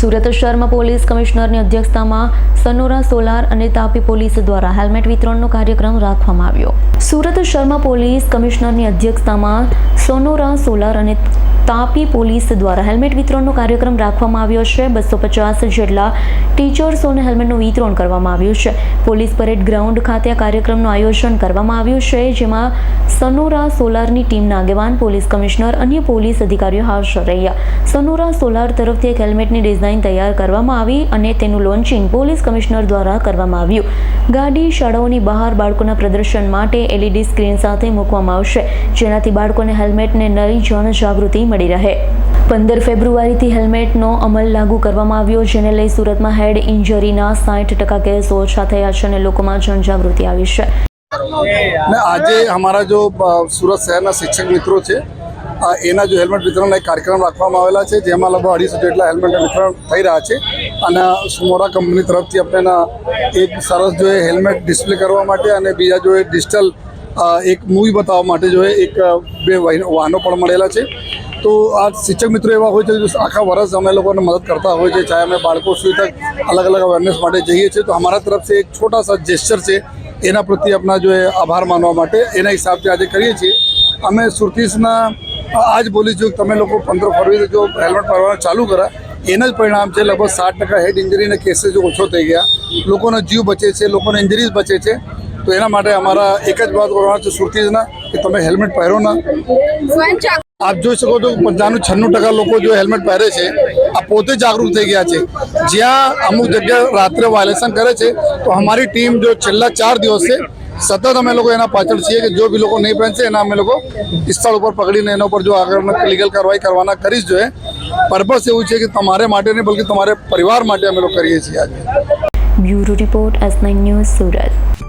સુરત શહેરમાં પોલીસ કમિશનરની અધ્યક્ષતામાં સનોરા સોલાર અને તાપી પોલીસ દ્વારા હેલ્મેટ વિતરણનો કાર્યક્રમ રાખવામાં આવ્યો. સુરત શર્મા પોલીસ કમિશનરની અધ્યક્ષતામાં સોનોરા સોલાર અને તાપી પોલીસ દ્વારા હેલ્મેટ વિતરણનો કાર્યક્રમ રાખવામાં આવ્યો છે. બસો પચાસ જેટલા ટીચર્સોને હેલ્મેટનું વિતરણ કરવામાં આવ્યું છે. પોલીસ પરેડ ગ્રાઉન્ડ ખાતે આ કાર્યક્રમનું આયોજન કરવામાં આવ્યું છે, જેમાં સનોરા સોલારની ટીમના આગેવાન, પોલીસ કમિશનર, અન્ય પોલીસ અધિકારીઓ હાજર રહ્યા. સનોરા સોલાર તરફથી એક હેલ્મેટની ડિઝાઇન તૈયાર કરવામાં આવી અને તેનું લોન્ચિંગ પોલીસ કમિશનર દ્વારા કરવામાં આવ્યું. ગાડી શાળાઓની બહાર બાળકોના પ્રદર્શન માટે એલઈડી સ્ક્રીન સાથે મૂકવામાં આવશે, જેનાથી બાળકોને હેલ્મેટને નવી જનજાગૃતિ મળી રહે. પંદર ફેબ્રુઆરીથી હેલ્મેટનો અમલ લાગુ કરવામાં આવ્યો, જેને લઈ સુરતમાં હેડ ઇન્જરીના સાઠ ટકા કેસ ઓછા થયા છે અને લોકોમાં જનજાગૃતિ આવી છે. આજે અમારા જો સુરત શહેરના શિક્ષક મિત્રો છે એના જો હેલ્મેટ વિતરણના એક કાર્યક્રમ રાખવામાં આવેલા છે, જેમાં લગભગ અઢીસો જેટલા હેલ્મેટ વિતરણ થઈ રહ્યા છે. અને સુમોરા કંપની તરફથી આપણે એક સરસ જો હેલ્મેટ ડિસ્પ્લે કરવા માટે અને બીજા જો એ ડિજિટલ એક મૂવી બતાવવા માટે જો એક બે વાહન- પણ મળેલા છે. તો આ શિક્ષક મિત્રો એવા હોય છે જે આખા વર્ષ અમે લોકોને મદદ કરતા હોય છે, ચાહે અમે બાળકો સુધી અલગ અલગ અવેરનેસ માટે જઈએ છીએ. તો અમારા તરફથી એક છોટા સા જેસ્ચર છે, એના પ્રત્યે આપણા જો આભાર માનવા માટે. એના હિસાબથી આજે કરીએ છીએ. અમે સુરતીસના આજ બોલીશું તમે લોકો પંદર ફરવરી જો હેલ્મેટ પહેરવાનું ચાલુ કર્યા એના જ પરિણામ છે, લગભગ સાત ટકા હેડ ઇન્જરીના કેસીસ ઓછો થઈ ગયા. લોકોનો જીવ બચે છે, લોકોને ઇન્જરીઝ બચે છે. તો એના માટે અમારા એક જ વાત કરવાના છે સુરતીજના કે તમે હેલ્મેટ પહેરો ના. આપ જોઈ શકો છો પંચાણું છન્નું ટકા લોકો જો હેલ્મેટ પહેરે છે આ પોતે જાગૃત થઈ ગયા છે. જ્યાં અમુક જગ્યાએ રાત્રે વાયલેશન કરે છે તો અમારી ટીમ જો છેલ્લા ચાર દિવસ છે સતત અમે લોકો એના પાછળ છીએ કે જો બી લોકો નહીં પહેરશે એના અમે લોકો સ્થળ ઉપર પકડીને એના ઉપર જો આગળ લીગલ કાર્યવાહી કરવાના કરીશ જોઈએ. પર્પસ એવું છે કે તમારે માટે નહીં બલકે તમારે પરિવાર માટે અમે લોકો કરીએ છીએ આજે. Bureau report S nine news Surat.